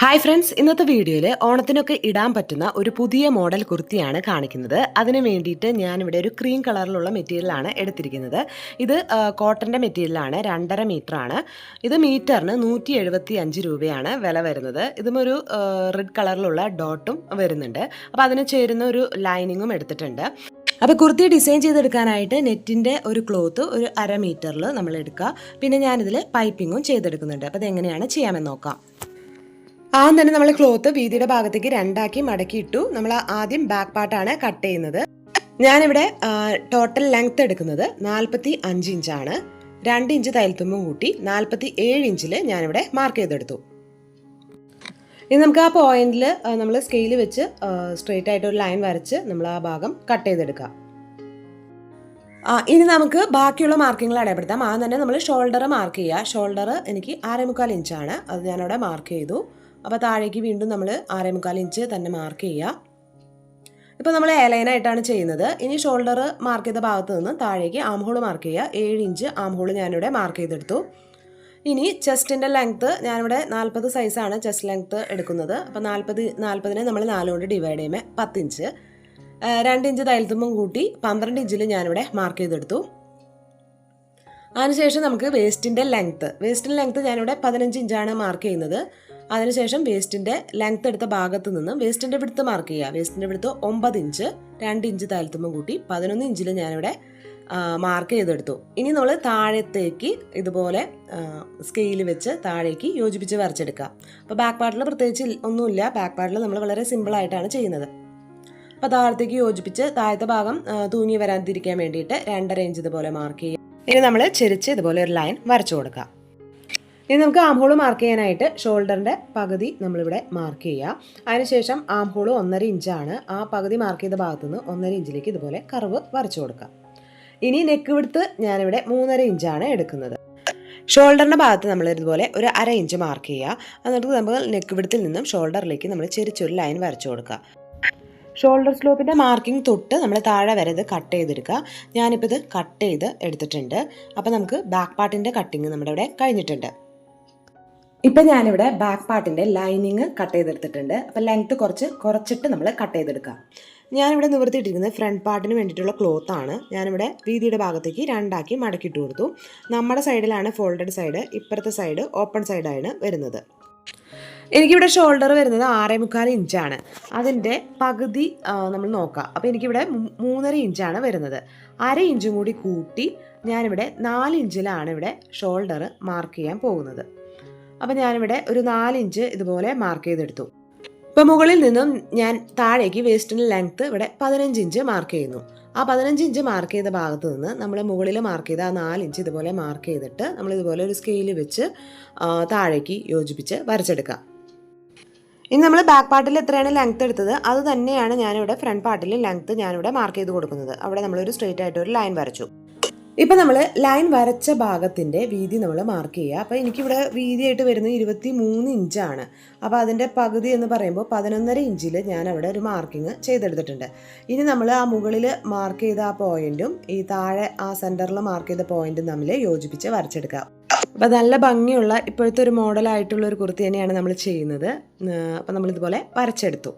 Hi friends ഇന്നത്തെ വീഡിയോയിൽ ഓണത്തിനൊക്കെ ഇടാൻ പറ്റുന്ന ഒരു പുതിയ മോഡൽ കുർത്തിയാണ് കാണിക്കുന്നത്. അതിന് വേണ്ടിയിട്ട് ഞാനിവിടെ ഒരു ക്രീം കളറിലുള്ള മെറ്റീരിയലാണ് എടുത്തിരിക്കുന്നത്. ഇത് കോട്ടന്റെ മെറ്റീരിയലാണ് രണ്ടര മീറ്റർ ആണ് ഇത് മീറ്ററിന് നൂറ്റി എഴുപത്തി അഞ്ച് രൂപയാണ് വില വരുന്നത്. ഇതും ഒരു റെഡ് കളറിലുള്ള ഡോട്ടും വരുന്നുണ്ട്. അപ്പോൾ അതിന് ചേരുന്ന ഒരു ലൈനിങ്ങും എടുത്തിട്ടുണ്ട്. അപ്പോൾ കുർത്തി ഡിസൈൻ ചെയ്തെടുക്കാനായിട്ട് നെറ്റിന്റെ ഒരു ക്ലോത്ത് ഒരു അര മീറ്ററിൽ നമ്മൾ എടുക്കുക പിന്നെ ഞാനിതിൽ പൈപ്പിങ്ങും ചെയ്തെടുക്കുന്നുണ്ട്. അപ്പോൾ അതെങ്ങനെയാണ് ചെയ്യാമെന്ന് നോക്കാം. ആദ്യം തന്നെ നമ്മൾ ക്ലോത്ത് വീതിയുടെ ഭാഗത്തേക്ക് രണ്ടാക്കി മടക്കി ഇട്ടു. നമ്മൾ ആദ്യം ബാക്ക് പാർട്ടാണ് കട്ട് ചെയ്യുന്നത്. ഞാനിവിടെ ടോട്ടൽ ലെങ്ത് എടുക്കുന്നത് നാൽപ്പത്തി അഞ്ച് ഇഞ്ചാണ് രണ്ട് ഇഞ്ച് തയ്യൽത്തുമ്പും കൂട്ടി നാൽപ്പത്തി ഏഴ് ഇഞ്ചിൽ ഞാനിവിടെ മാർക്ക് ചെയ്തെടുത്തു. ഇനി നമുക്ക് ആ പോയിന്റിൽ നമ്മൾ സ്കെയിൽ വെച്ച് സ്ട്രെയിറ്റ് ആയിട്ട് ഒരു ലൈൻ വരച്ച് നമ്മൾ ആ ഭാഗം കട്ട് ചെയ്തെടുക്കാം. ഇനി നമുക്ക് ബാക്കിയുള്ള മാർക്കിങ്ങൾ അടയപ്പെടുത്താം ആദ്യം തന്നെ നമ്മൾ ഷോൾഡർ മാർക്ക് ചെയ്യുക. ഷോൾഡർ എനിക്ക് ആറേമുക്കാൽ ഇഞ്ചാണ് അത് ഞാനവിടെ മാർക്ക് ചെയ്തു. അപ്പോൾ താഴേക്ക് വീണ്ടും നമ്മൾ ആറേമുക്കാൽ ഇഞ്ച് തന്നെ മാർക്ക് ചെയ്യുക ഇപ്പോൾ നമ്മൾ ഏലൈനായിട്ടാണ് ചെയ്യുന്നത്. ഇനി ഷോൾഡർ മാർക്ക് ചെയ്ത ഭാഗത്ത് നിന്ന് താഴേക്ക് ആം ഹോൾ മാർക്ക് ചെയ്യുക ഏഴ് ഇഞ്ച് ആം ഹോൾ ഞാനിവിടെ മാർക്ക് ചെയ്തെടുത്തു. ഇനി ചെസ്റ്റിന്റെ ലെങ്ത്ത് ഞാനിവിടെ നാൽപ്പത് സൈസാണ് ചെസ്റ്റ് ലെങ്ത്ത് എടുക്കുന്നത്. അപ്പോൾ നാൽപ്പത് നാൽപ്പതിനെ നമ്മൾ നാലുകൊണ്ട് ഡിവൈഡ് ചെയ്യുമ്പോൾ പത്തിഞ്ച് രണ്ട് ഇഞ്ച് തയ്യൽത്തുമ്പും കൂട്ടി പന്ത്രണ്ട് ഇഞ്ചിൽ ഞാനിവിടെ മാർക്ക് ചെയ്തെടുത്തു. അതിനുശേഷം നമുക്ക് വേസ്റ്റിന്റെ ലെങ്ത്ത് വേസ്റ്റിന്റെ ലെങ്ത്ത് ഞാനിവിടെ പതിനഞ്ച് ഇഞ്ചാണ് മാർക്ക് ചെയ്യുന്നത്. അതിനുശേഷം വേസ്റ്റിന്റെ ലെങ്ത്ത് എടുത്ത ഭാഗത്ത് നിന്ന് വേസ്റ്റിന്റെ വിടുത്ത് മാർക്ക് ചെയ്യുക. വേസ്റ്റിന്റെ വിടുത്ത് ഒമ്പത് ഇഞ്ച് രണ്ട് ഇഞ്ച് താഴ്ത്തുമ്പോൾ കൂട്ടി പതിനൊന്ന് ഇഞ്ചിൽ ഞാനിവിടെ മാർക്ക് ചെയ്തെടുത്തു. ഇനി നമ്മൾ താഴത്തേക്ക് ഇതുപോലെ സ്കെയിൽ വെച്ച് താഴേക്ക് യോജിപ്പിച്ച് വരച്ചെടുക്കുക. അപ്പോൾ ബാക്ക് പാർട്ടിൽ പ്രത്യേകിച്ച് ഒന്നുമില്ല. ബാക്ക് പാർട്ടിൽ നമ്മൾ വളരെ സിമ്പിളായിട്ടാണ് ചെയ്യുന്നത്. അപ്പോൾ താഴത്തേക്ക് യോജിപ്പിച്ച് താഴത്തെ ഭാഗം തൂങ്ങി വരാതിരിക്കാൻ വേണ്ടിയിട്ട് രണ്ടര ഇഞ്ച് ഇതുപോലെ മാർക്ക് ചെയ്യുക. ഇനി നമ്മൾ ചെരിച്ച് ഇതുപോലെ ഒരു ലൈൻ വരച്ചു കൊടുക്കാം. ഇനി നമുക്ക് ആം മാർക്ക് ചെയ്യാനായിട്ട് ഷോൾഡറിന്റെ പകുതി നമ്മളിവിടെ മാർക്ക് ചെയ്യുക അതിനുശേഷം ആം ഹോൾ ഒന്നര ഇഞ്ചാണ് ആ പകുതി മാർക്ക് ചെയ്ത ഭാഗത്തുനിന്ന് ഒന്നര ഇഞ്ചിലേക്ക് ഇതുപോലെ കർവ് വരച്ചു കൊടുക്കാം. ഇനി നെക്ക് വിടുത്ത് ഞാനിവിടെ മൂന്നര ഇഞ്ചാണ് എടുക്കുന്നത്. ഷോൾഡറിന്റെ ഭാഗത്ത് നമ്മൾ ഇതുപോലെ ഒരു അര ഇഞ്ച് മാർക്ക് ചെയ്യുക എന്നിട്ട് നമുക്ക് നെക്ക് വിടുത്തിൽ നിന്നും ഷോൾഡറിലേക്ക് നമ്മൾ ചെരിച്ചൊരു ലൈൻ വരച്ചു കൊടുക്കുക ഷോൾഡർ സ്ലോപ്പിന്റെ മാർക്കിംഗ് തൊട്ട് നമ്മൾ താഴെ വരെ ഇത് കട്ട് ചെയ്തെടുക്കുക. ഞാനിപ്പോൾ ഇത് കട്ട് ചെയ്ത് എടുത്തിട്ടുണ്ട്. അപ്പോൾ നമുക്ക് ബാക്ക് പാർട്ടിന്റെ കട്ടിങ് നമ്മുടെ ഇവിടെ കഴിഞ്ഞിട്ടുണ്ട്. ഇപ്പം ഞാനിവിടെ ബാക്ക് പാർട്ടിന്റെ ലൈനിങ് കട്ട് ചെയ്തെടുത്തിട്ടുണ്ട്. അപ്പോൾ ലെങ്ത്ത് കുറച്ച് കുറച്ചിട്ട് നമ്മൾ കട്ട് ചെയ്തെടുക്കാം ഞാനിവിടെ നിവർത്തിയിട്ടിരിക്കുന്നത് ഫ്രണ്ട് പാർട്ടിന് വേണ്ടിയിട്ടുള്ള ക്ലോത്ത് ആണ്. ഞാനിവിടെ വീതിയുടെ ഭാഗത്തേക്ക് രണ്ടാക്കി മടക്കിയിട്ട് കൊടുത്തു. നമ്മുടെ സൈഡിലാണ് ഫോൾഡഡ് സൈഡ് ഇപ്പുറത്തെ സൈഡ് ഓപ്പൺ സൈഡാണ് വരുന്നത്. എനിക്കിവിടെ ഷോൾഡർ വരുന്നത് ആറേ മുക്കാൽ ഇഞ്ചാണ്. അതിന്റെ പകുതി നമ്മൾ നോക്കാം. അപ്പോൾ എനിക്കിവിടെ മൂന്നര ഇഞ്ചാണ് വരുന്നത്. അര ഇഞ്ചും കൂടി കൂട്ടി ഞാനിവിടെ നാല് ഇഞ്ചിലാണ് ഇവിടെ ഷോൾഡർ മാർക്ക് ചെയ്യാൻ പോകുന്നത്. അപ്പോൾ ഞാനിവിടെ ഒരു നാല് ഇഞ്ച് ഇതുപോലെ മാർക്ക് ചെയ്തെടുത്തു. ഇപ്പോൾ മുകളിൽ നിന്നും ഞാൻ താഴേക്ക് വേസ്റ്റിന്റെ ലെങ്ത്ത് ഇവിടെ പതിനഞ്ച് ഇഞ്ച് മാർക്ക് ചെയ്യുന്നു. ആ പതിനഞ്ച് ഇഞ്ച് മാർക്ക് ചെയ്ത ഭാഗത്ത് നിന്ന് നമ്മൾ മുകളിൽ മാർക്ക് ചെയ്ത ആ നാല് ഇഞ്ച് ഇതുപോലെ മാർക്ക് ചെയ്തിട്ട് നമ്മൾ ഇതുപോലെ ഒരു സ്കെയിൽ വെച്ച് താഴേക്ക് യോജിപ്പിച്ച് വരച്ചെടുക്കുക ഇനി നമ്മൾ ബാക്ക് പാർട്ടിൽ എത്രയാണ് ലെങ്ത് എടുത്തത്? അത് തന്നെയാണ് ഞാനിവിടെ ഫ്രണ്ട് പാർട്ടിൽ ലെങ്ത് ഞാനിവിടെ മാർക്ക് ചെയ്ത് കൊടുക്കുന്നത്. അവിടെ നമ്മളൊരു സ്ട്രെയിറ്റ് ആയിട്ട് ഒരു ലൈൻ വരച്ചു. ഇപ്പം നമ്മൾ ലൈൻ വരച്ച ഭാഗത്തിന്റെ വീതി നമ്മൾ മാർക്ക് ചെയ്യുക. അപ്പോൾ എനിക്കിവിടെ വീതിയായിട്ട് വരുന്നത് ഇരുപത്തി മൂന്ന് ഇഞ്ചാണ് അപ്പോൾ അതിന്റെ പകുതി എന്ന് പറയുമ്പോൾ പതിനൊന്നര ഇഞ്ചിൽ ഞാൻ അവിടെ ഒരു മാർക്കിങ് ചെയ്തെടുത്തിട്ടുണ്ട്. ഇനി നമ്മൾ ആ മുകളിൽ മാർക്ക് ചെയ്ത ആ പോയിന്റും ഈ താഴെ ആ സെന്ററിൽ മാർക്ക് ചെയ്ത പോയിന്റും തമ്മിൽ യോജിപ്പിച്ച് വരച്ചെടുക്കുക. അപ്പോൾ നല്ല ഭംഗിയുള്ള ഇപ്പോഴത്തെ ഒരു മോഡലായിട്ടുള്ള ഒരു കുർത്തി തന്നെയാണ് നമ്മൾ ചെയ്യുന്നത്. അപ്പോൾ നമ്മളിതുപോലെ വരച്ചെടുത്തു.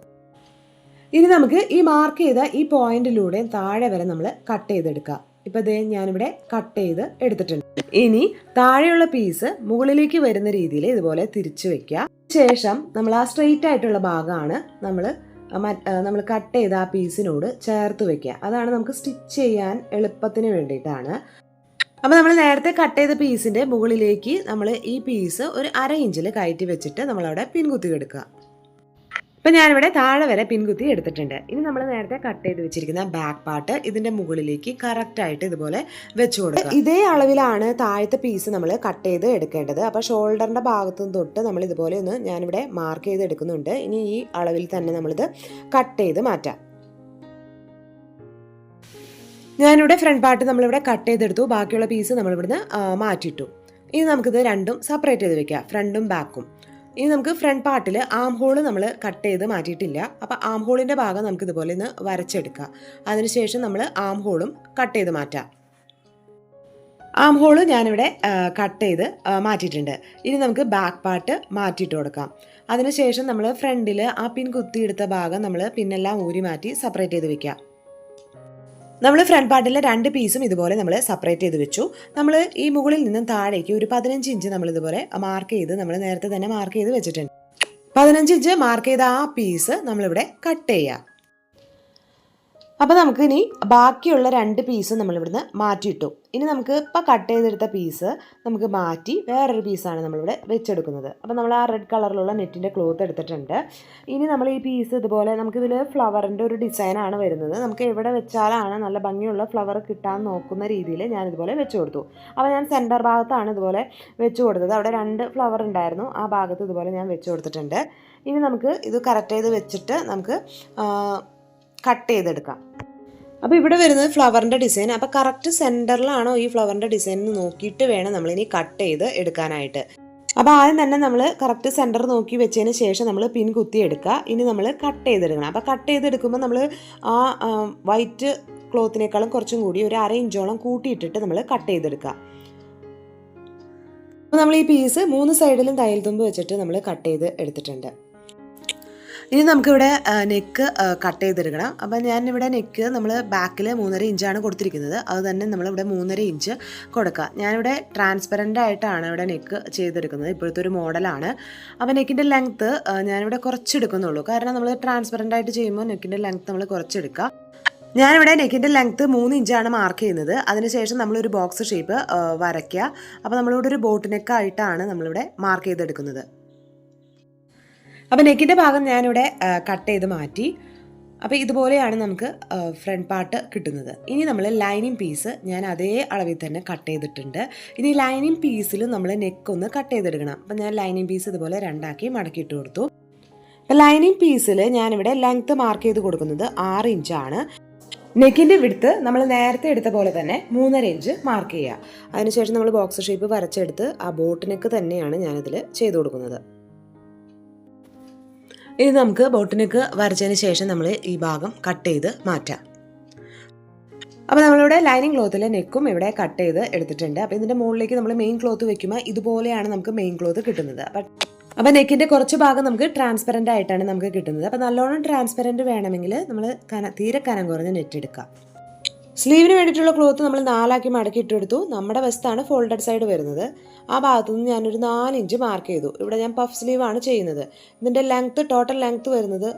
ഇനി നമുക്ക് ഈ മാർക്ക് ചെയ്ത ഈ പോയിന്റിലൂടെ താഴെ വരെ നമ്മൾ കട്ട് ചെയ്തെടുക്കാം. ഇപ്പം ഇതേ ഞാനിവിടെ കട്ട് ചെയ്ത് എടുത്തിട്ടുണ്ട്. ഇനി താഴെയുള്ള പീസ് മുകളിലേക്ക് വരുന്ന രീതിയിൽ ഇതുപോലെ തിരിച്ചു വെക്കുക ശേഷം നമ്മൾ ആ സ്ട്രെയിറ്റ് ആയിട്ടുള്ള ഭാഗമാണ് നമ്മൾ നമ്മൾ കട്ട് ചെയ്ത ആ പീസിനോട് ചേർത്ത് വെക്കുക. അതാണ് നമുക്ക് സ്റ്റിച്ച് ചെയ്യാൻ എളുപ്പത്തിന് വേണ്ടിയിട്ടാണ്. അപ്പോൾ നമ്മൾ നേരത്തെ കട്ട് ചെയ്ത പീസിന്റെ മുകളിലേക്ക് നമ്മൾ ഈ പീസ് ഒരു അര ഇഞ്ചിൽ കയറ്റി വെച്ചിട്ട് നമ്മളവിടെ പിൻകുത്തി എടുക്കുക. അപ്പം ഞാനിവിടെ താഴെ വരെ പിൻകുത്തി എടുത്തിട്ടുണ്ട്. ഇനി നമ്മൾ നേരത്തെ കട്ട് ചെയ്ത് വെച്ചിരിക്കുന്ന ബാക്ക് പാർട്ട് ഇതിന്റെ മുകളിലേക്ക് കറക്റ്റായിട്ട് ഇതുപോലെ വെച്ച് കൊടുക്കുക. ഇതേ അളവിലാണ് താഴത്തെ പീസ് നമ്മൾ കട്ട് ചെയ്ത് എടുക്കേണ്ടത്. അപ്പോൾ ഷോൾഡറിന്റെ ഭാഗത്തു നിന്ന് തൊട്ട് നമ്മൾ ഇതുപോലെ ഒന്ന് ഞാനിവിടെ മാർക്ക് ചെയ്ത് എടുക്കുന്നുണ്ട്. ഇനി ഈ അളവിൽ തന്നെ നമ്മളിത് കട്ട് ചെയ്ത് മാറ്റാം. ഞാനിവിടെ ഫ്രണ്ട് പാർട്ട് നമ്മളിവിടെ കട്ട് ചെയ്തെടുത്തു. ബാക്കിയുള്ള പീസ് നമ്മളിവിടുന്ന് മാറ്റിയിട്ടു. ഇനി നമുക്കിത് രണ്ടും സെപ്പറേറ്റ് ചെയ്ത് വെക്കാം. ഫ്രണ്ടും ബാക്കും ഇനി നമുക്ക് ഫ്രണ്ട് പാർട്ടിൽ ആം ഹോൾ നമ്മൾ കട്ട് ചെയ്ത് മാറ്റിയിട്ടില്ല. അപ്പോൾ ആം ഹോളിന്റെ ഭാഗം നമുക്ക് ഇതുപോലെ ഒന്ന് വരച്ചെടുക്കാം. അതിനുശേഷം നമ്മൾ ആം ഹോളും കട്ട് ചെയ്ത് മാറ്റാം. ആം ഹോൾ ഞാനിവിടെ കട്ട് ചെയ്ത് മാറ്റിയിട്ടുണ്ട്. ഇനി നമുക്ക് ബാക്ക് പാർട്ട് മാറ്റിയിട്ട് കൊടുക്കാം. അതിനുശേഷം നമ്മൾ ഫ്രണ്ടിൽ ആ പിൻ കുത്തിയെടുത്ത ഭാഗം നമ്മൾ പിന്നെല്ലാം ഊരി മാറ്റി സെപ്പറേറ്റ് ചെയ്ത് വെക്കാം. നമ്മൾ ഫ്രണ്ട് പാർട്ടിലെ രണ്ട് പീസും ഇതുപോലെ നമ്മൾ സെപ്പറേറ്റ് ചെയ്ത് വെച്ചു. നമ്മൾ ഈ മുകളിൽ നിന്നും താഴേക്ക് ഒരു പതിനഞ്ച് ഇഞ്ച് നമ്മൾ ഇതുപോലെ മാർക്ക് ചെയ്ത് നമ്മൾ നേരത്തെ തന്നെ മാർക്ക് ചെയ്ത് വെച്ചിട്ടുണ്ട്. പതിനഞ്ച് ഇഞ്ച് മാർക്ക് ചെയ്ത ആ പീസ് നമ്മളിവിടെ കട്ട് ചെയ്യാം. അപ്പോൾ നമുക്ക് ഇനി ബാക്കിയുള്ള രണ്ട് പീസ് നമ്മളിവിടുന്ന് മാറ്റിയിട്ടു. ഇനി നമുക്ക് ഇപ്പോൾ കട്ട് ചെയ്തെടുത്ത പീസ് നമുക്ക് മാറ്റി വേറൊരു പീസാണ് നമ്മളിവിടെ വെച്ചെടുക്കുന്നത്. അപ്പോൾ നമ്മൾ ആ റെഡ് കളറിലുള്ള നെറ്റിന്റെ ക്ലോത്ത് എടുത്തിട്ടുണ്ട്. ഇനി നമ്മൾ ഈ പീസ് ഇതുപോലെ നമുക്കിതിൽ ഫ്ലവറിന്റെ ഒരു ഡിസൈനാണ് വരുന്നത്. നമുക്ക് എവിടെ വെച്ചാലാണ് നല്ല ഭംഗിയുള്ള ഫ്ലവർ കിട്ടാൻ നോക്കുന്ന രീതിയിൽ ഞാൻ ഇതുപോലെ വെച്ച് കൊടുത്തു. അപ്പോൾ ഞാൻ സെന്റർ ഭാഗത്താണ് ഇതുപോലെ വെച്ച് കൊടുത്തത്. അവിടെ രണ്ട് ഫ്ലവർ ഉണ്ടായിരുന്നു. ആ ഭാഗത്ത് ഇതുപോലെ ഞാൻ വെച്ച് കൊടുത്തിട്ടുണ്ട്. ഇനി നമുക്ക് ഇത് കറക്റ്റ് ചെയ്ത് വെച്ചിട്ട് നമുക്ക് കട്ട് ചെയ്തെടുക്കാം. അപ്പോൾ ഇവിടെ വരുന്നത് ഫ്ലവറിന്റെ ഡിസൈൻ അപ്പോൾ കറക്റ്റ് സെന്ററിലാണോ ഈ ഫ്ലവറിന്റെ ഡിസൈൻ എന്ന് നോക്കിയിട്ട് വേണം നമ്മളിനി കട്ട് ചെയ്ത് എടുക്കാനായിട്ട്. അപ്പോൾ ആദ്യം തന്നെ നമ്മൾ കറക്റ്റ് സെന്റർ നോക്കി വെച്ചതിന് ശേഷം നമ്മൾ പിൻ കുത്തി എടുക്കുക. ഇനി നമ്മൾ കട്ട് ചെയ്തെടുക്കണം. അപ്പോൾ കട്ട് ചെയ്തെടുക്കുമ്പോൾ നമ്മൾ ആ വൈറ്റ് ക്ലോത്തിനേക്കാളും കുറച്ചും കൂടി ഒരു അര ഇഞ്ചോളം കൂട്ടിയിട്ടിട്ട് നമ്മൾ കട്ട് ചെയ്തെടുക്കുക. അപ്പോൾ നമ്മൾ ഈ പീസ് മൂന്ന് സൈഡിലും തയ്യൽ തുമ്പ് വെച്ചിട്ട് നമ്മൾ കട്ട് ചെയ്ത് എടുത്തിട്ടുണ്ട്. ഇനി നമുക്കിവിടെ നെക്ക് കട്ട് ചെയ്തെടുക്കണം. അപ്പം ഞാനിവിടെ നെക്ക് നമ്മൾ ബാക്കിൽ മൂന്നര ഇഞ്ചാണ് കൊടുത്തിരിക്കുന്നത്. അത് തന്നെ നമ്മളിവിടെ മൂന്നര ഇഞ്ച് കൊടുക്കുക. ഞാനിവിടെ ട്രാൻസ്പെറന്റ് ആയിട്ടാണ് ഇവിടെ നെക്ക് ചെയ്തെടുക്കുന്നത്. ഇപ്പോഴത്തെ ഒരു മോഡലാണ് അപ്പോൾ നെക്കിന്റെ ലെങ്ത്ത് ഞാനിവിടെ കുറച്ചെടുക്കുന്നുള്ളൂ കാരണം നമ്മൾ ട്രാൻസ്പെറന്റ് ആയിട്ട് ചെയ്യുമ്പോൾ നെക്കിന്റെ ലെങ്ത്ത് നമ്മൾ കുറച്ചെടുക്കുക ഞാനിവിടെ നെക്കിന്റെ ലെങ്ത്ത് മൂന്ന് ഇഞ്ചാണ് മാർക്ക് ചെയ്യുന്നത്. അതിനുശേഷം നമ്മളൊരു ബോക്സ് ഷേപ്പ് വരയ്ക്കുക. അപ്പോൾ നമ്മളിവിടെ ഒരു ബോട്ട് നെക്കായിട്ടാണ് നമ്മളിവിടെ മാർക്ക് ചെയ്തെടുക്കുന്നത്. അപ്പോൾ നെക്കിന്റെ ഭാഗം ഞാനിവിടെ കട്ട് ചെയ്ത് മാറ്റി. അപ്പോൾ ഇതുപോലെയാണ് നമുക്ക് ഫ്രണ്ട് പാർട്ട് കിട്ടുന്നത്. ഇനി നമ്മൾ ലൈനിങ് പീസ് ഞാൻ അതേ അളവിൽ തന്നെ കട്ട് ചെയ്തിട്ടുണ്ട്. ഇനി ലൈനിങ് പീസിൽ നമ്മൾ നെക്ക് ഒന്ന് കട്ട് ചെയ്തെടുക്കണം. അപ്പം ഞാൻ ലൈനിങ് പീസ് ഇതുപോലെ രണ്ടാക്കി മടക്കിയിട്ട് കൊടുത്തു. അപ്പം ലൈനിങ് പീസിൽ ഞാനിവിടെ ലെങ്ത്ത് മാർക്ക് ചെയ്ത് കൊടുക്കുന്നത് ആറ് ഇഞ്ചാണ് നെക്കിന്റെ വിടുത്ത് നമ്മൾ നേരത്തെ എടുത്ത പോലെ തന്നെ മൂന്നര ഇഞ്ച് മാർക്ക് ചെയ്യുക. അതിനുശേഷം നമ്മൾ ബോക്സ് ഷേപ്പ് വരച്ചെടുത്ത് ആ ബോട്ട് നെക്ക് തന്നെയാണ് ഞാനിതിൽ ചെയ്തു കൊടുക്കുന്നത്. ഇനി നമുക്ക് ബോട്ടിനേക്ക് വരച്ചതിന് ശേഷം നമ്മൾ ഈ ഭാഗം കട്ട് ചെയ്ത് മാറ്റാം. അപ്പോൾ നമ്മളിവിടെ ലൈനിങ് ക്ലോത്തിൽ നെക്കും ഇവിടെ കട്ട് ചെയ്ത് എടുത്തിട്ടുണ്ട്. അപ്പോൾ ഇതിന്റെ മുകളിലേക്ക് നമ്മൾ മെയിൻ ക്ലോത്ത് വെക്കുമ്പോൾ ഇതുപോലെയാണ് നമുക്ക് മെയിൻ ക്ലോത്ത് കിട്ടുന്നത്. അപ്പം അപ്പോൾ നെക്കിന്റെ കുറച്ച് ഭാഗം നമുക്ക് ട്രാൻസ്പെറന്റ് ആയിട്ടാണ് നമുക്ക് കിട്ടുന്നത്. അപ്പോൾ നല്ലോണം ട്രാൻസ്പെറന്റ് വേണമെങ്കിൽ നമ്മൾ കന തീരെ കനം കുറഞ്ഞ നെറ്റ് എടുക്കാം. സ്ലീവിന് വേണ്ടിയിട്ടുള്ള ക്ലോത്ത് നമ്മൾ നാലാക്കി മടക്കി ഇട്ടെടുത്തു. നമ്മുടെ വസ്താണ് ഫോൾഡഡ് സൈഡ് വരുന്നത്. ആ ഭാഗത്തു നിന്ന് ഞാനൊരു നാലിഞ്ച് മാർക്ക് ചെയ്തു. ഇവിടെ ഞാൻ പഫ് സ്ലീവാണ് ചെയ്യുന്നത്. ഇതിന്റെ ലെങ്ത്ത് ടോട്ടൽ ലെങ്ത്ത് വരുന്നത്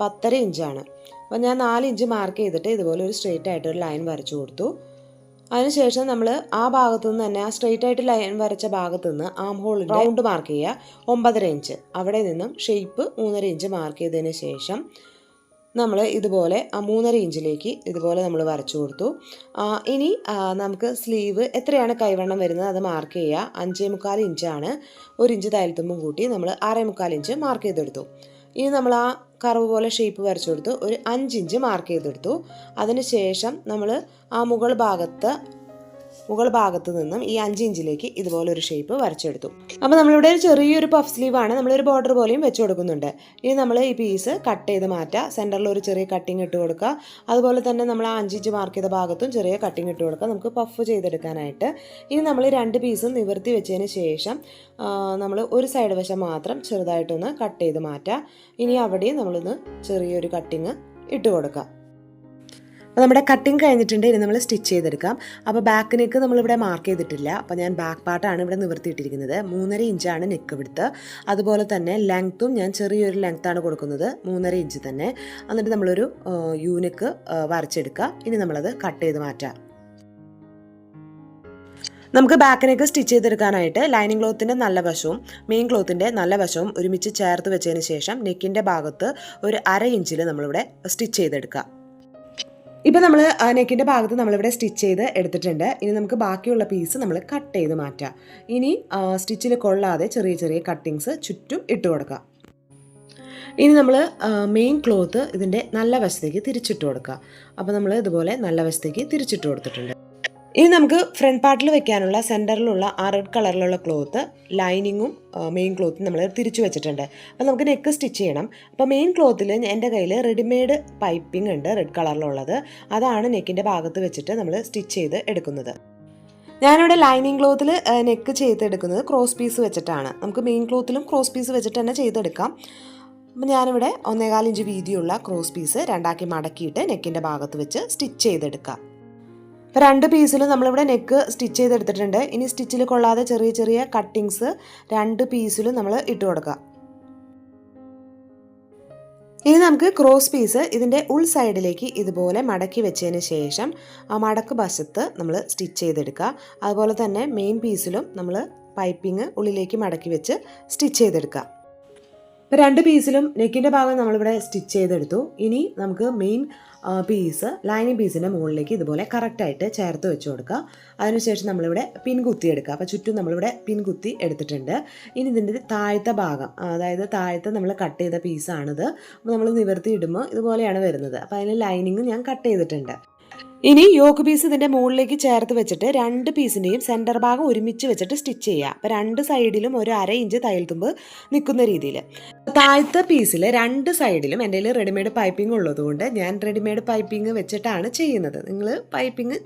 പത്തര ഇഞ്ചാണ് അപ്പോൾ ഞാൻ നാലിഞ്ച് മാർക്ക് ചെയ്തിട്ട് ഇതുപോലെ ഒരു സ്ട്രെയിറ്റ് ആയിട്ട് ഒരു ലൈൻ വരച്ചു കൊടുത്തു. അതിനുശേഷം നമ്മൾ ആ ഭാഗത്തു നിന്ന് തന്നെ ആ സ്ട്രെയിറ്റ് ആയിട്ട് ലൈൻ വരച്ച ഭാഗത്തു നിന്ന് ആം ഹോൾ റൗണ്ട് മാർക്ക് ചെയ്യുക. ഒമ്പതര ഇഞ്ച് അവിടെ നിന്നും ഷേപ്പ് മൂന്നര ഇഞ്ച് മാർക്ക് ചെയ്തതിന് ശേഷം നമ്മൾ ഇതുപോലെ മൂന്നര ഇഞ്ചിലേക്ക് ഇതുപോലെ നമ്മൾ വരച്ചു കൊടുത്തു. ഇനി നമുക്ക് സ്ലീവ് എത്രയാണ് കൈവണ്ണം വരുന്നത് അത് മാർക്ക് ചെയ്യുക. അഞ്ചേ മുക്കാൽ ഇഞ്ചാണ്. ഒരു ഇഞ്ച് തയ്യൽത്തുമ്പും കൂട്ടി നമ്മൾ ആറേ മുക്കാൽ ഇഞ്ച് മാർക്ക് ചെയ്തെടുത്തു. ഇനി നമ്മൾ ആ കറവ് പോലെ ഷേപ്പ് വരച്ചു കൊടുത്തു. ഒരു അഞ്ച് ഇഞ്ച് മാർക്ക് ചെയ്തെടുത്തു. അതിന് ശേഷം നമ്മൾ ആ മുകൾ ഭാഗത്ത് മുകൾ ഭാഗത്ത് നിന്നും ഈ അഞ്ച് ഇഞ്ചിലേക്ക് ഇതുപോലെ ഒരു ഷേപ്പ് വരച്ചെടുത്തു. അപ്പോൾ നമ്മളിവിടെ ഒരു ചെറിയൊരു പഫ് സ്ലീവാണ് നമ്മളൊരു ബോർഡർ പോലെയും വെച്ച് കൊടുക്കുന്നുണ്ട്. ഇനി നമ്മൾ ഈ പീസ് കട്ട് ചെയ്ത് മാറ്റുക സെന്ററിൽ ഒരു ചെറിയ കട്ടിങ് ഇട്ട് കൊടുക്കുക. അതുപോലെ തന്നെ നമ്മൾ ആ അഞ്ച് ഇഞ്ച് മാർക്ക് ചെയ്ത ഭാഗത്തും ചെറിയ കട്ടിങ് ഇട്ട് കൊടുക്കുക. നമുക്ക് പഫ് ചെയ്തെടുക്കാനായിട്ട്. ഇനി നമ്മൾ രണ്ട് പീസും നിവർത്തി വെച്ചതിന് ശേഷം നമ്മൾ ഒരു സൈഡ് വശം മാത്രം ചെറുതായിട്ടൊന്ന് കട്ട് ചെയ്ത് മാറ്റുക ഇനി അവിടെയും നമ്മളൊന്ന് ചെറിയൊരു കട്ടിങ് ഇട്ട് കൊടുക്കുക. അപ്പോൾ നമ്മുടെ കട്ടിങ് കഴിഞ്ഞിട്ടുണ്ട് ഇനി നമ്മൾ സ്റ്റിച്ച് ചെയ്തെടുക്കാം. അപ്പോൾ ബാക്ക് നെക്ക് നമ്മളിവിടെ മാർക്ക് ചെയ്തിട്ടില്ല. അപ്പോൾ ഞാൻ ബാക്ക് പാർട്ടാണ് ഇവിടെ നിവർത്തിയിട്ടിരിക്കുന്നത്. മൂന്നര ഇഞ്ചാണ് നെക്ക് വിടുത്ത് അതുപോലെ തന്നെ ലെങ്ത്തും ഞാൻ ചെറിയൊരു ലെങ്ത്താണ് കൊടുക്കുന്നത്. മൂന്നര ഇഞ്ച് തന്നെ. എന്നിട്ട് നമ്മളൊരു യൂനിക്ക് വരച്ചെടുക്കുക ഇനി നമ്മളത് കട്ട് ചെയ്ത് മാറ്റാം. നമുക്ക് ബാക്കിനേക്ക് സ്റ്റിച്ച് ചെയ്തെടുക്കാനായിട്ട് ലൈനിങ് ക്ലോത്തിന്റെ നല്ല വശവും മെയിൻ ക്ലോത്തിന്റെ നല്ല വശവും ഒരുമിച്ച് ചേർത്ത് വെച്ചതിന് ശേഷം നെക്കിന്റെ ഭാഗത്ത് ഒരു അര ഇഞ്ചിൽ നമ്മളിവിടെ സ്റ്റിച്ച് ചെയ്തെടുക്കുക ഇപ്പം നമ്മൾ നെക്കിന്റെ ഭാഗത്ത് നമ്മളിവിടെ സ്റ്റിച്ച് ചെയ്ത് എടുത്തിട്ടുണ്ട്. ഇനി നമുക്ക് ബാക്കിയുള്ള പീസ് നമ്മൾ കട്ട് ചെയ്ത് മാറ്റാം. ഇനി സ്റ്റിച്ചിൽ കൊള്ളാതെ ചെറിയ ചെറിയ കട്ടിങ്സ് ചുറ്റും ഇട്ട് കൊടുക്കാം. ഇനി നമ്മൾ മെയിൻ ക്ലോത്ത് ഇതിന്റെ നല്ല വശത്തേക്ക് തിരിച്ചിട്ട് കൊടുക്കുക അപ്പോൾ നമ്മൾ ഇതുപോലെ നല്ല വശത്തേക്ക് തിരിച്ചിട്ട് കൊടുത്തിട്ടുണ്ട്. ഇനി നമുക്ക് ഫ്രണ്ട് പാർട്ടിൽ വെക്കാനുള്ള സെന്ററിലുള്ള ആ റെഡ് കളറിലുള്ള ക്ലോത്ത് ലൈനിങ്ങും മെയിൻ ക്ലോത്തും നമ്മൾ തിരിച്ചു വെച്ചിട്ടുണ്ട്. അപ്പോൾ നമുക്ക് നെക്ക് സ്റ്റിച്ച് ചെയ്യണം. അപ്പോൾ മെയിൻ ക്ലോത്തിൽ എന്റെ കയ്യിൽ റെഡിമെയ്ഡ് പൈപ്പിംഗ് ഉണ്ട് റെഡ് കളറിലുള്ളത് അതാണ് നെക്കിന്റെ ഭാഗത്ത് വെച്ചിട്ട് നമ്മൾ സ്റ്റിച്ച് ചെയ്ത് എടുക്കുന്നത്. ഞാനിവിടെ ലൈനിങ് ക്ലോത്തിൽ നെക്ക് ചെയ്തെടുക്കുന്നത് ക്രോസ് പീസ് വെച്ചിട്ടാണ്. നമുക്ക് മെയിൻ ക്ലോത്തിലും ക്രോസ് പീസ് വെച്ചിട്ട് തന്നെ ചെയ്തെടുക്കാം. അപ്പം ഞാനിവിടെ ഒന്നേകാലിഞ്ച് വീതിയുള്ള ക്രോസ് പീസ് രണ്ടാക്കി മടക്കിയിട്ട് നെക്കിന്റെ ഭാഗത്ത് വെച്ച് സ്റ്റിച്ച് ചെയ്തെടുക്കാം. അപ്പോൾ രണ്ട് പീസിലും നമ്മളിവിടെ നെക്ക് സ്റ്റിച്ച് ചെയ്തെടുത്തിട്ടുണ്ട്. ഇനി സ്റ്റിച്ചിൽ കൊള്ളാതെ ചെറിയ ചെറിയ കട്ടിങ്സ് രണ്ട് പീസിലും നമ്മൾ ഇട്ട് കൊടുക്കുക. ഇനി നമുക്ക് ക്രോസ് പീസ് ഇതിന്റെ ഉൾ സൈഡിലേക്ക് ഇതുപോലെ മടക്കി വെച്ചതിന് ശേഷം ആ മടക്ക് വശത്ത് നമ്മൾ സ്റ്റിച്ച് ചെയ്തെടുക്കുക. അതുപോലെ തന്നെ മെയിൻ പീസിലും നമ്മൾ പൈപ്പിംഗ് ഉള്ളിലേക്ക് മടക്കി വെച്ച് സ്റ്റിച്ച് ചെയ്തെടുക്കുക. രണ്ട് പീസിലും നെക്കിന്റെ ഭാഗം നമ്മളിവിടെ സ്റ്റിച്ച് ചെയ്തെടുത്തു. ഇനി നമുക്ക് മെയിൻ പീസ് ലൈനിങ് പീസിന്റെ മുകളിലേക്ക് ഇതുപോലെ കറക്റ്റായിട്ട് ചേർത്ത് വെച്ച് കൊടുക്കുക. അതിനുശേഷം നമ്മളിവിടെ പിൻകുത്തി എടുക്കുക. അപ്പോൾ ചുറ്റും നമ്മളിവിടെ പിൻകുത്തി എടുത്തിട്ടുണ്ട്. ഇനി ഇതിന്റെ താഴത്തെ ഭാഗം അതായത് താഴത്തെ നമ്മൾ കട്ട് ചെയ്ത പീസാണിത് അപ്പോൾ നമ്മൾ നിവർത്തി ഇടുമ്പോൾ ഇതുപോലെയാണ് വരുന്നത്. അപ്പോൾ അതിന് ലൈനിങ് ഞാൻ കട്ട് ചെയ്തിട്ടുണ്ട്. ഇനി യോക്ക് പീസ് ഇതിന്റെ മുകളിലേക്ക് ചേർത്ത് വെച്ചിട്ട് രണ്ട് പീസിന്റെയും സെന്റർ ഭാഗം ഒരുമിച്ച് വെച്ചിട്ട് സ്റ്റിച്ച് ചെയ്യുക. അപ്പോൾ രണ്ട് സൈഡിലും ഒരു അര ഇഞ്ച് തയ്യൽ തുമ്പ് നിൽക്കുന്ന രീതിയിൽ താഴത്തെ പീസിൽ രണ്ട് സൈഡിലും എന്റെ കയ്യിൽ റെഡിമെയ്ഡ് പൈപ്പിംഗ് ഉള്ളതുകൊണ്ട് ഞാൻ റെഡിമെയ്ഡ് പൈപ്പിംഗ് വെച്ചിട്ടാണ് ചെയ്യുന്നത്. നിങ്ങൾ പൈപ്പിംഗ്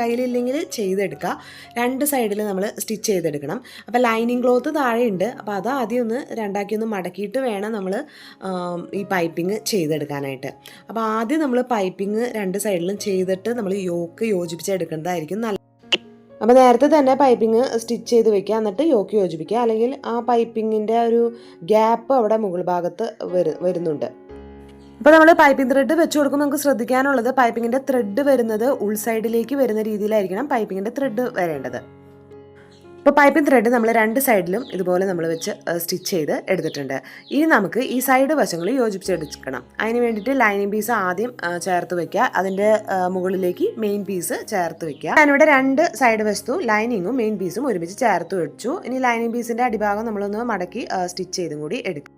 കയ്യിലില്ലെങ്കിൽ ചെയ്തെടുക്കുക. രണ്ട് സൈഡിൽ നമ്മൾ സ്റ്റിച്ച് ചെയ്തെടുക്കണം. അപ്പോൾ ലൈനിങ് ക്ലോത്ത് താഴെയുണ്ട്. അപ്പോൾ അത് ആദ്യം ഒന്ന് രണ്ടാക്കി ഒന്ന് മടക്കിയിട്ട് വേണം നമ്മൾ ഈ പൈപ്പിംഗ് ചെയ്തെടുക്കാനായിട്ട്. അപ്പോൾ ആദ്യം നമ്മൾ പൈപ്പിംഗ് രണ്ട് സൈഡിലും ചെയ്തിട്ട് നമ്മൾ യോക്ക് യോജിപ്പിച്ച് എടുക്കേണ്ടതായിരിക്കും. നല്ല അപ്പോൾ നേരത്തെ തന്നെ പൈപ്പിംഗ് സ്റ്റിച്ച് ചെയ്ത് വെക്കുക. എന്നിട്ട് യോക്ക് യോജിപ്പിക്കുക. അല്ലെങ്കിൽ ആ പൈപ്പിങ്ങിന്റെ ഒരു ഗ്യാപ്പ് അവിടെ മുകൾ ഭാഗത്ത് വരു വരുന്നുണ്ട്. അപ്പോൾ നമ്മൾ പൈപ്പിംഗ് ത്രെഡ് വെച്ച് കൊടുക്കുമ്പോൾ നമുക്ക് ശ്രദ്ധിക്കാനുള്ളത് പൈപ്പിങ്ങിന്റെ ത്രെഡ് വരുന്നത് ഉൾസൈഡിലേക്ക് വരുന്ന രീതിയിലായിരിക്കണം പൈപ്പിങ്ങിന്റെ ത്രെഡ് വരേണ്ടത്. ഇപ്പോൾ പൈപ്പിംഗ് ത്രെഡ് നമ്മൾ രണ്ട് സൈഡിലും ഇതുപോലെ നമ്മൾ വെച്ച് സ്റ്റിച്ച് ചെയ്ത് എടുത്തിട്ടുണ്ട്. ഇനി നമുക്ക് ഈ സൈഡ് വശങ്ങൾ യോജിപ്പിച്ചെടുക്കണം. അതിന് വേണ്ടിയിട്ട് ലൈനിങ് പീസ് ആദ്യം ചേർത്ത് വെക്കുക. അതിന്റെ മുകളിലേക്ക് മെയിൻ പീസ് ചേർത്ത് വെക്കുക. ഞാനിവിടെ രണ്ട് സൈഡ് വശത്തും ലൈനിങ്ങും മെയിൻ പീസും ഒരുമിച്ച് ചേർത്ത് വെച്ചു. ഇനി ലൈനിങ് പീസിന്റെ അടിഭാഗം നമ്മളൊന്ന് മടക്കി സ്റ്റിച്ച് ചെയ്തും കൂടി എടുക്കും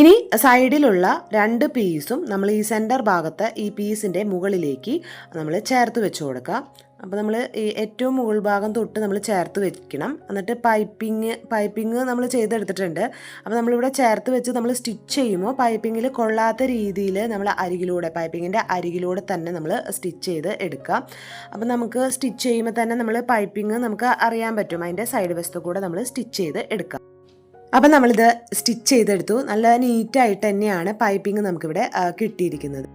ഇനി സൈഡിലുള്ള രണ്ട് പീസും നമ്മൾ ഈ സെന്റർ ഭാഗത്ത് ഈ പീസിന്റെ മുകളിലേക്ക് നമ്മൾ ചേർത്ത് വെച്ച് കൊടുക്കുക. അപ്പോൾ നമ്മൾ ഈ ഏറ്റവും മുകൾ ഭാഗം തൊട്ട് നമ്മൾ ചേർത്ത് വെക്കണം. എന്നിട്ട് പൈപ്പിങ് പൈപ്പിങ് നമ്മൾ ചെയ്തെടുത്തിട്ടുണ്ട്. അപ്പോൾ നമ്മളിവിടെ ചേർത്ത് വെച്ച് നമ്മൾ സ്റ്റിച്ച് ചെയ്യുമ്പോൾ പൈപ്പിങ്ങിൽ കൊള്ളാത്ത രീതിയിൽ നമ്മൾ അരികിലൂടെ പൈപ്പിങ്ങിന്റെ അരികിലൂടെ തന്നെ നമ്മൾ സ്റ്റിച്ച് ചെയ്ത് എടുക്കുക. അപ്പോൾ നമുക്ക് സ്റ്റിച്ച് ചെയ്യുമ്പോൾ തന്നെ നമ്മൾ പൈപ്പിങ് നമുക്ക് അറിയാൻ പറ്റും. അതിന്റെ സൈഡ് വശത്തു കൂടെ നമ്മൾ സ്റ്റിച്ച് ചെയ്ത് എടുക്കുക. അപ്പം നമ്മളിത് സ്റ്റിച്ച് ചെയ്തെടുത്തു. നല്ല നീറ്റായിട്ട് തന്നെയാണ് പൈപ്പിംഗ് നമുക്കിവിടെ കിട്ടിയിരിക്കുന്നത്.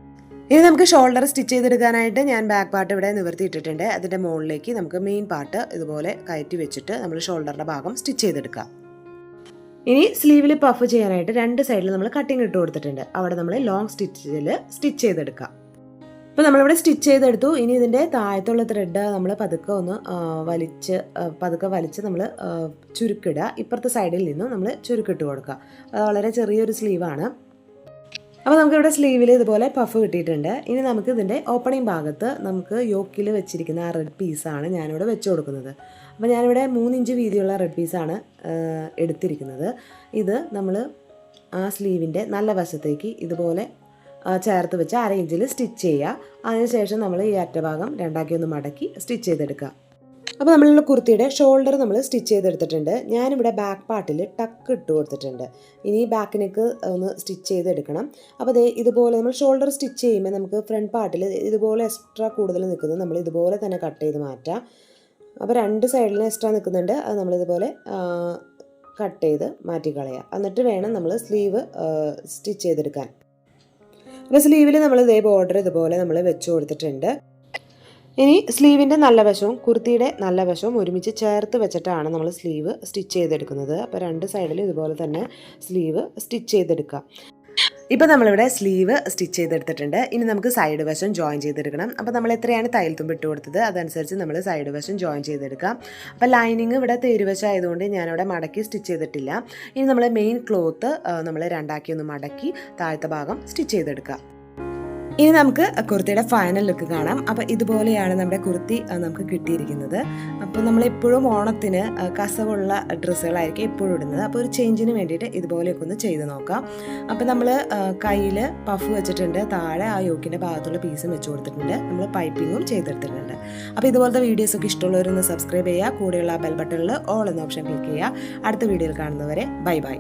ഇനി നമുക്ക് ഷോൾഡർ സ്റ്റിച്ച് ചെയ്തെടുക്കാനായിട്ട് ഞാൻ ബാക്ക് പാർട്ട് ഇവിടെ നിവർത്തിയിട്ടിട്ടുണ്ട്. അതിന്റെ മുകളിലേക്ക് നമുക്ക് മെയിൻ പാർട്ട് ഇതുപോലെ കയറ്റി വെച്ചിട്ട് നമ്മൾ ഷോൾഡറിന്റെ ഭാഗം സ്റ്റിച്ച് ചെയ്തെടുക്കാം. ഇനി സ്ലീവിൽ പഫ് ചെയ്യാനായിട്ട് രണ്ട് സൈഡിൽ നമ്മൾ കട്ടിങ് ഇട്ട് കൊടുത്തിട്ടുണ്ട്. അവിടെ നമ്മൾ ലോങ് സ്റ്റിച്ചിൽ സ്റ്റിച്ച് ചെയ്തെടുക്കാം. ഇപ്പോൾ നമ്മളിവിടെ സ്റ്റിച്ച് ചെയ്തെടുത്തു. ഇനി ഇതിന്റെ താഴത്തുള്ള ത്രെഡ് നമ്മൾ പതുക്കെ ഒന്ന് വലിച്ച് പതുക്കെ വലിച്ച് നമ്മൾ ചുരുക്കിടുക. ഇപ്പുറത്തെ സൈഡിൽ നിന്നും നമ്മൾ ചുരുക്കിട്ട് കൊടുക്കുക. അത് വളരെ ചെറിയൊരു സ്ലീവാണ് അപ്പോൾ നമുക്കിവിടെ സ്ലീവിൽ ഇതുപോലെ പഫ് കിട്ടിയിട്ടുണ്ട്. ഇനി നമുക്ക് ഇതിന്റെ ഓപ്പണിംഗ് ഭാഗത്ത് നമുക്ക് യോക്കിൽ വെച്ചിരിക്കുന്ന ആ റെഡ് പീസാണ് ഞാനിവിടെ വെച്ച് കൊടുക്കുന്നത്. അപ്പോൾ ഞാനിവിടെ മൂന്നിഞ്ച് വീതിയുള്ള റെഡ് പീസാണ് എടുത്തിരിക്കുന്നത്. ഇത് നമ്മൾ ആ സ്ലീവിന്റെ നല്ല വശത്തേക്ക് ഇതുപോലെ ചേർത്ത് വെച്ച് അര ഇഞ്ചിൽ സ്റ്റിച്ച് ചെയ്യുക അതിനുശേഷം നമ്മൾ ഈ അറ്റഭാഗം രണ്ടാക്കി ഒന്ന് മടക്കി സ്റ്റിച്ച് ചെയ്തെടുക്കുക അപ്പോൾ നമ്മളുടെ കുർത്തിയുടെ ഷോൾഡർ നമ്മൾ സ്റ്റിച്ച് ചെയ്തെടുത്തിട്ടുണ്ട്. ഞാനിവിടെ ബാക്ക് പാർട്ടിൽ ടക്ക് ഇട്ട് കൊടുത്തിട്ടുണ്ട്. ഇനി ബാക്ക് നെക്ക് ഒന്ന് സ്റ്റിച്ച് ചെയ്തെടുക്കണം. അപ്പോൾ അതേ ഇതുപോലെ നമ്മൾ ഷോൾഡർ സ്റ്റിച്ച് ചെയ്യുമ്പോൾ നമുക്ക് ഫ്രണ്ട് പാർട്ടിൽ ഇതുപോലെ എക്സ്ട്രാ കൂടുതൽ നിൽക്കുന്നത് നമ്മൾ ഇതുപോലെ തന്നെ കട്ട് ചെയ്ത് മാറ്റാം. അപ്പോൾ രണ്ട് സൈഡിലും എക്സ്ട്രാ നിൽക്കുന്നുണ്ട്. അത് നമ്മളിതുപോലെ കട്ട് ചെയ്ത് മാറ്റിക്കളയുക എന്നിട്ട് വേണം നമ്മൾ സ്ലീവ് സ്റ്റിച്ച് ചെയ്തെടുക്കാൻ. അപ്പോൾ സ്ലീവിൽ നമ്മൾ ഇതേ ബോർഡർ ഇതുപോലെ നമ്മൾ വെച്ച് കൊടുത്തിട്ടുണ്ട്. ഇനി സ്ലീവിന്റെ നല്ല വശവും കുർത്തിയുടെ നല്ല വശവും ഒരുമിച്ച് ചേർത്ത് വെച്ചിട്ടാണ് നമ്മൾ സ്ലീവ് സ്റ്റിച്ച് ചെയ്തെടുക്കുന്നത്. അപ്പോൾ രണ്ട് സൈഡിലും ഇതുപോലെ തന്നെ സ്ലീവ് സ്റ്റിച്ച് ചെയ്തെടുക്കുക. ഇപ്പോൾ നമ്മളിവിടെ സ്ലീവ് സ്റ്റിച്ച് ചെയ്തെടുത്തിട്ടുണ്ട്. ഇനി നമുക്ക് സൈഡ് വശം ജോയിൻ ചെയ്തെടുക്കണം. അപ്പോൾ നമ്മൾ എത്രയാണ് തയ്യൽ തുമ്പ് ഇട്ട് കൊടുത്തത്? അതനുസരിച്ച് നമ്മൾ സൈഡ് വശം ജോയിൻ ചെയ്തെടുക്കാം. അപ്പോൾ ലൈനിങ് ഇവിടെ തേരുവശം ആയതുകൊണ്ട് ഞാനിവിടെ മടക്കി സ്റ്റിച്ച് ചെയ്തിട്ടില്ല. ഇനി നമ്മൾ മെയിൻ ക്ലോത്ത് നമ്മൾ രണ്ടാക്കി ഒന്ന് മടക്കി താഴത്തെ ഭാഗം സ്റ്റിച്ച് ചെയ്തെടുക്കുക ഇനി നമുക്ക് കുർത്തിയുടെ ഫൈനൽ ലുക്ക് കാണാം. അപ്പോൾ ഇതുപോലെയാണ് നമ്മുടെ കുർത്തി നമുക്ക് കിട്ടിയിരിക്കുന്നത്. അപ്പോൾ നമ്മൾ എപ്പോഴും ഓണത്തിന് കസവുള്ള ഡ്രസ്സുകളായിരിക്കും എപ്പോഴും ഇടുന്നത്. അപ്പോൾ ഒരു ചേഞ്ചിന് വേണ്ടിയിട്ട് ഇതുപോലെയൊക്കെ ഒന്ന് ചെയ്ത് നോക്കാം. അപ്പോൾ നമ്മൾ കയ്യിൽ പഫ് വെച്ചിട്ടുണ്ട്. താഴെ ആ യോക്കിന്റെ ഭാഗത്തുള്ള പീസും വെച്ച് കൊടുത്തിട്ടുണ്ട്. നമ്മൾ പൈപ്പിങ്ങും ചെയ്തെടുത്തിട്ടുണ്ട്. അപ്പോൾ ഇതുപോലത്തെ വീഡിയോസൊക്കെ ഇഷ്ടമുള്ളവരൊന്ന് സബ്സ്ക്രൈബ് ചെയ്യുക. കൂടെയുള്ള ബെൽ ബട്ടണിൽ ഓൾ എന്ന ഓപ്ഷൻ ക്ലിക്ക് ചെയ്യുക. അടുത്ത വീഡിയോയിൽ കാണുന്നവരെ ബൈ ബൈ